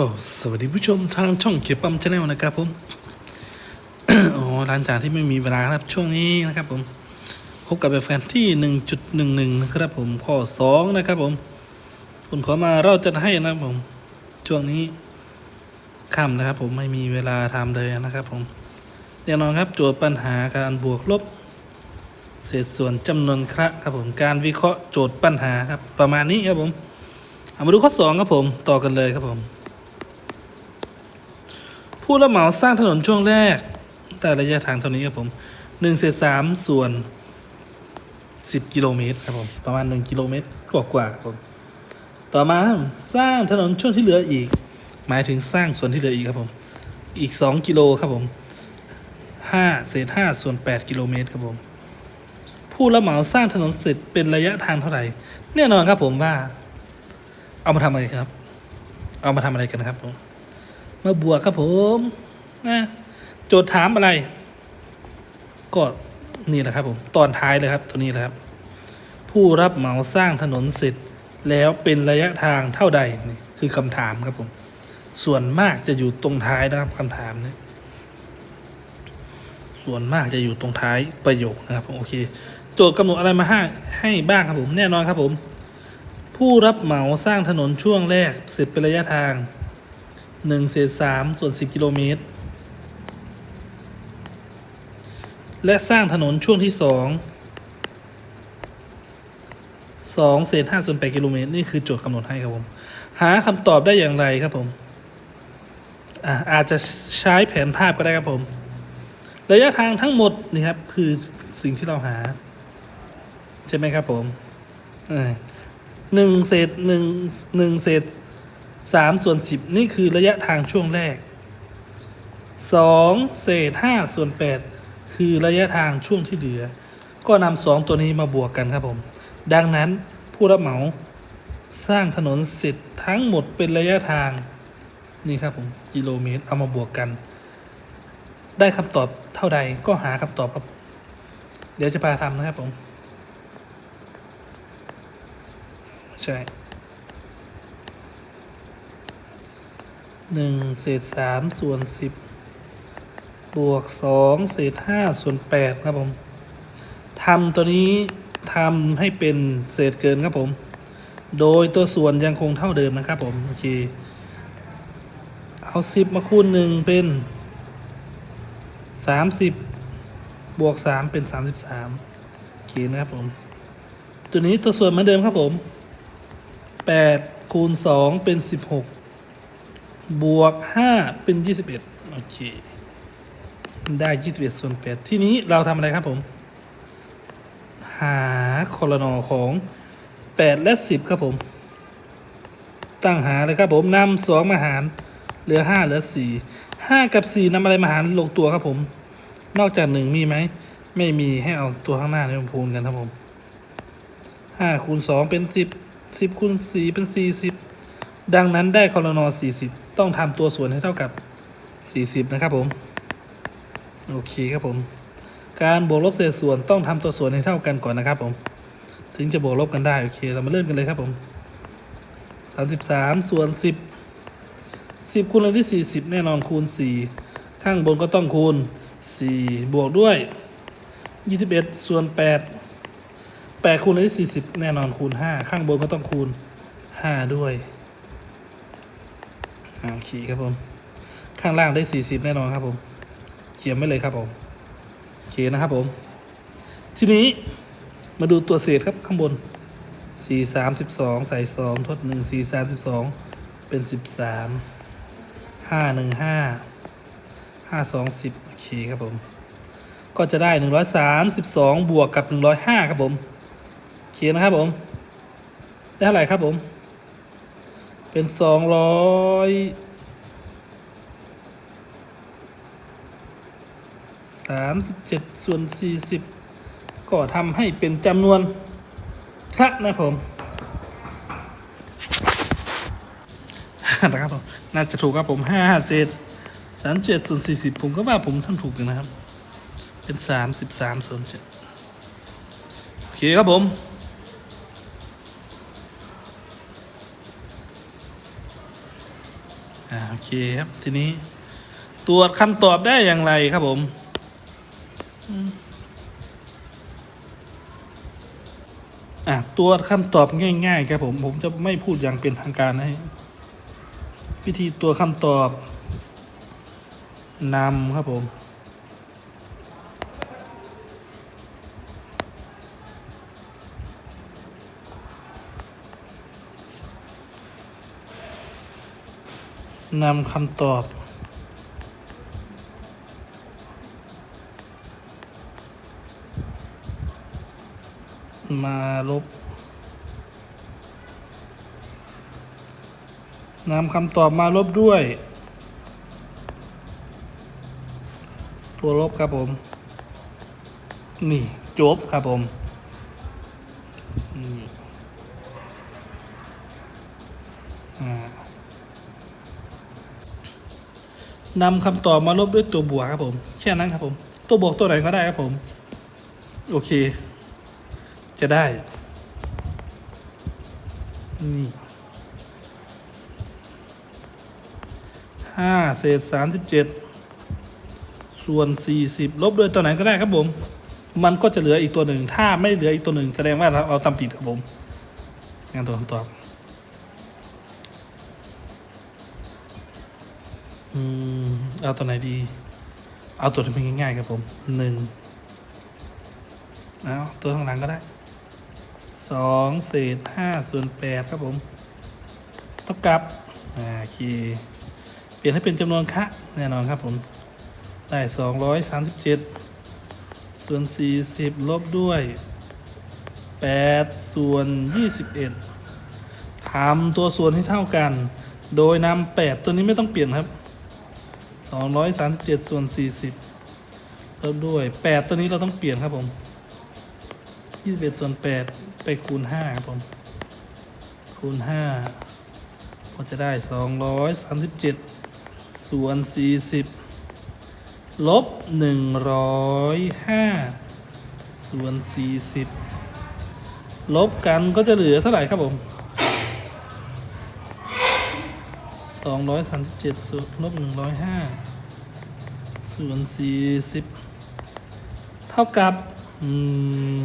ก็สวัสดีผู้ชมทางช่องเขียวปั๊มชาแนลนะครับผมอ๋อหลังจากที่ไม่มีเวลาครับช่วงนี้นะครับผมพบกับแฟนที่1.11นะครับผมข้อ2นะครับผมคุณขอมาเราจะให้นะครับผม ช่วงนี้ค่ำนะครับผมไม่มีเวลาทำเลยนะครับผมแน่นอนครับโจทย์ปัญหาการบวกลบ เศษส่วนจำนวนคระครับผมการวิเคราะห์โจทย์ปัญหาครับประมาณนี้ครับผมเอามาดูข้อ2ครับผมต่อกันเลยครับผม ผู้รับเหมาสร้างถนนช่วงแรก แต่ระยะทางเท่านี้ครับผมหนึ่งเศษสามส่วนสิบกิโลเมตรครับผมประมาณหนึ่งกิโลเมตรกว่ากว่าๆครับผมต่อมาสร้างถนนช่วงที่เหลืออีก หมายถึงสร้างส่วนที่เหลืออีกครับผมอีกสองกิโลครับผมห้าเศษห้าส่วนแปดกิโลเมตรครับผมผู้รับเหมาสร้างถนนเสร็จเป็นระยะทางเท่าไหร่ แน่นอนครับผมว่า เอามาทำอะไรครับ เอามาทำอะไรกันครับผม มาบวกครับผมนะโจทย์ถามอะไร ก็นี่แหละครับผมตอนท้ายเลยครับตัวนี้แหละครับ ผู้รับเหมาสร้างถนนเสร็จแล้วเป็นระยะทางเท่าใดนี่คือคำถามครับผม ส่วนมากจะอยู่ตรงท้ายนะครับคำถามนี้ส่วนมากจะอยู่ตรงท้ายประโยคนะครับผมโอเค โจทย์กำหนดอะไรมาให้ให้บ้างครับผมแน่นอนครับผม ผู้รับเหมาสร้างถนนช่วงแรกเสร็จเป็นระยะทาง หนึ่งเศษสามส่วนสิบกิโลเมตร และสร้างถนนช่วงที่สองสองเศษห้าส่วนแปดกิโลเมตร นี่คือโจทย์กำหนดให้ครับผม หาคำตอบได้อย่างไรครับผมอาอาจจะใช้แผนภาพก็ได้ครับผม ระยะทางทั้งหมดนี่ครับ คือสิ่งที่เราหา ใช่ไหมครับผมหนึ่งเศษหนึ่งหนึ่งเศษ สามส่วนสิบนี่คือระยะทางช่วงแรกสองเศษห้าส่วนแปดคือระยะทางช่วงที่เหลือ ก็นำสองตัวนี้มาบวกกันครับผม ดังนั้นผู้รับเหมาสร้างถนนเสร็จทั้งหมดเป็นระยะทางนี่ครับผมกิโลเมตรเอามาบวกกัน ได้คำตอบเท่าใดก็หาคำตอบครับ เดี๋ยวจะพาทำนะครับผม ใช่ หนึ่งเศษสามส่วนสิบบวกสองเศษห้าส่วนแปดครับผมทำตัวนี้ทำให้เป็นเศษเกินครับผม โดยตัวส่วนยังคงเท่าเดิมนะครับผมโอเคเอาสิบมาคูณหนึ่งเป็นสามสิบบวกสามเป็นสามสิบสามโอเคนะครับผม ตัวนี้ตัวส่วนเหมือนเดิมครับผมแปดคูณสองเป็นสิบหก บวกห้าเป็นยี่สิบเอ็ดโอเค ได้ยี่สิบเอ็ดส่วนแปดทีนี้เราทำอะไรครับผม หาคอรนอของแปดและสิบครับผม ตั้งหาเลยครับผมนำสองมาหาร เหลือห้าเหลือสี่ห้ากับสี่นำอะไรมาหารลงตัวครับผม นอกจากหนึ่งมีไหม ไม่มีให้เอาตัวข้างหน้าเนี่ยพูนกันครับผมห้าคูณสองเป็นสิบสิบคูณสี่เป็นสี่สิบดังนั้นได้คอรนอ40 ต้องทำตัวส่วนให้เท่ากับ 40 นะครับผม โอเคครับผม การบวกลบเศษส่วนต้องทำตัวส่วนให้เท่ากันก่อนนะครับผม ถึงจะบวกลบกันได้ โอเค เรามาเริ่มกันเลยครับผม 33 ส่วน 10 10 คูณเลยที่ 40 แน่นอนคูณ 4 ข้างบนก็ต้องคูณ 4 บวกด้วย 21 ส่วน 8 8 คูณเลยที่ 40 แน่นอนคูณ 5 ข้างบนก็ต้องคูณ 5 ด้วย อ่าโอเครับผม ข้างล่างได้ 40 แน่นอนครับผมเขียนไว้เลยครับผมโอเคนะครับผม ทีนี้มาดูตัวเศษครับข้างบน 4 32ใส่ 2 ทด 1 4 32เป็น 13 5 1 5 5 2 10โอเคครับผม ก็จะได้ 132 บวกกับ 105 ครับผมโอเคนะครับผม ได้เท่าไหร่ครับผม เป็นสองร้อยสามสิบเจ็ดส่วนสี่สิบก็ทำให้เป็นจำนวนคระนะผมนะครับผมน่าจะถูกครับผมห้าเศษสามเจ็ดส่วนสี่สิบผมก็ว่าผมทำถูกอยู่นะครับ เป็นสามสิบสามส่วนเจ็ดโอเคครับผม อ่าโอเคครับทีนี้ ตรวจคำตอบได้อย่างไรครับผมอะตรวจคำตอบง่ายๆครับผม ผมจะไม่พูดอย่างเป็นทางการให้วิธีตัวคำตอบนำครับผม นำคำตอบ มาลบนำคำตอบมาลบด้วย ตัวลบครับผม นี่ จบครับผมนี่อ่า นำคำตอบมาลบด้วยตัวบวกครับผมแค่นั้นครับผม ตัวบวกตัวไหนก็ได้ครับผม โอเค จะได้ นี่ห้าเศษสามสิบเจ็ดส่วนสี่สิบลบด้วยตัวไหนก็ได้ครับผม มันก็จะเหลืออีกตัวหนึ่ง ถ้าไม่เหลืออีกตัวหนึ่งแสดงว่าเราเราทำผิดครับผมงานตัวคำตอบ อืม เอาตัวไหนดี เอาตัวที่มันง่ายๆครับผมหนึ่งเอาตัวข้างหลังก็ได้สองเศษห้าส่วนแปดครับผมเท่ากับอ่าโอเค เปลี่ยนให้เป็นจำนวนคะแน่นอนครับผม ได้สองร้อยสามสิบเจ็ดส่วนสี่สิบลบด้วยแปดส่วนยี่สิบเอ็ดทำตัวส่วนให้เท่ากัน โดยนำแปดตัวนี้ไม่ต้องเปลี่ยนครับ สองร้อยสามสิบเจ็ดส่วนสี่สิบลบด้วยแปดตัวนี้เราต้องเปลี่ยนครับผมยี่สิบเอ็ดส่วนแปดไปคูณห้าครับผม คูณห้าก็จะได้สองร้อยสามสิบเจ็ดส่วนสี่สิบลบหนึ่งร้อยห้าส่วนสี่สิบลบกันก็จะเหลือเท่าไหร่ครับผม สองร้อยสามสิบเจ็ดส่วนลบหนึ่งร้อยห้าส่วนสี่สิบเท่ากับ อืม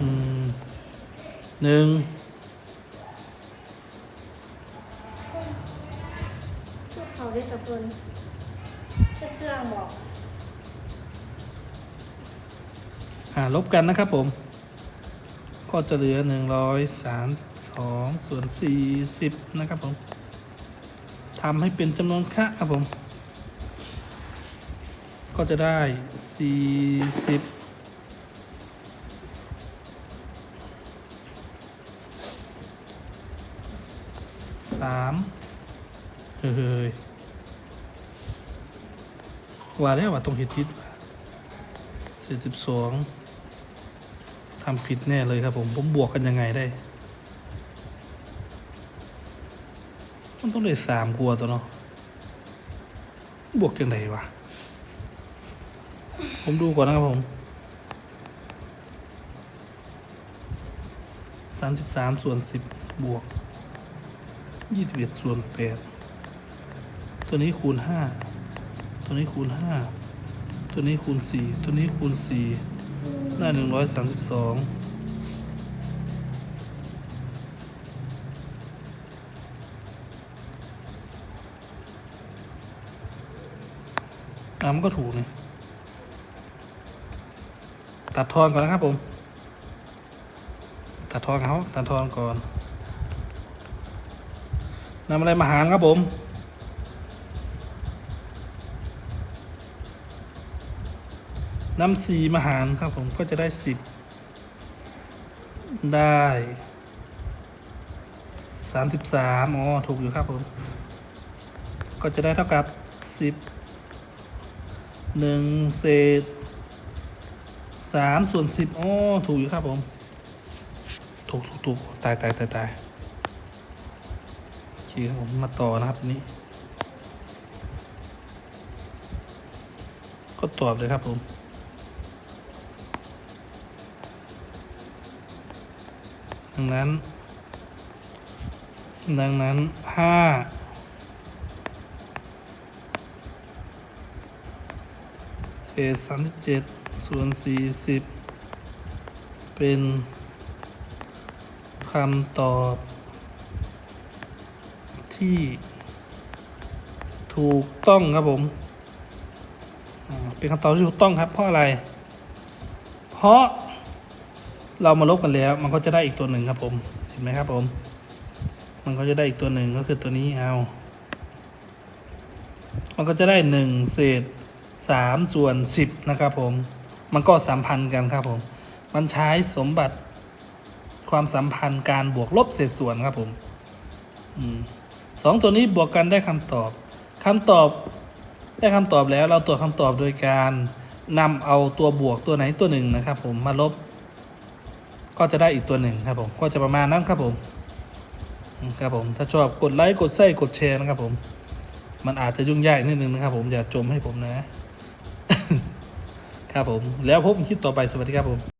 อืมหนึ่งพวกเขาได้สักคนเป็นเสื้อบอกอ่าลบกันนะครับผม ก็จะเหลือหนึ่งร้อยสาม สองส่วนสี่สิบนะครับผมทำให้เป็นจำนวนค่าครับผม ก็จะได้สี่สิบสามเฮ้ยว่าแล้วว่าตรงเห็ดทิศสี่สิบสองทำผิดแน่เลยครับผม ผมบวกกันยังไงได้ มันต้องได้สามกลัวตัวเนาะบวกยังไงวะ ผมดูก่อนนะครับผมสามสิบสามส่วนสิบบวกยี่สิบเอ็ดส่วนแปดตัวนี้คูณห้าตัวนี้คูณห้าตัวนี้คูณสี่ตัวนี้คูณสี่ได้หนึ่งร้อยสามสิบสอง อะมันก็ถูกนี่ตัดทอนก่อนนะครับผม ตัดทอนเขาตัดทอนก่อนนำอะไรมาหารครับผมนำสี่มาหารครับผมก็จะได้สิบได้สามสิบสามอ๋อถูกอยู่ครับผม ก็จะได้เท่ากับสิบ หนึ่งเศษสามส่วนสิบอ๋อถูกอยู่ครับผม ถูกถูกถูกตายตายตายตายโอเคครับผมมาต่อนะครับทีนี้ ก็ตอบเลยครับผมดังนั้น ดังนั้นห้า ษสามสิบเจ็ดส่วนสี่สิบเป็นคำตอบ ที่ถูกต้องครับผม เป็นคำตอบที่ถูกต้องครับเพราะอะไร เพราะเรามาลบกันแล้ว มันก็จะได้อีกตัวหนึ่งครับผม เห็นไหมครับผม มันก็จะได้อีกตัวหนึ่งก็คือตัวนี้เอา มันก็จะได้หนึ่งเศษ สามส่วนสิบนะครับผม มันก็สัมพันธ์กันครับผม มันใช้สมบัติความสัมพันธ์การบวกลบเศษส่วนครับผมสองตัวนี้บวกกันได้คำตอบ คำตอบได้คำตอบแล้วเราตรวจคำตอบโดยการนำเอาตัวบวกตัวไหนตัวหนึ่งนะครับ ผมมาลบ ก็จะได้อีกตัวหนึ่งครับผมก็จะประมาณนั้นครับผมอืมครับผมถ้าชอบกดไลค์กดแชร์กดแชร์นะครับผม มันอาจจะยุ่งยากนิดนึงนะครับผมอย่าจมให้ผมนะ ครับผม แล้วพบกันคลิปต่อไปสวัสดีครับผม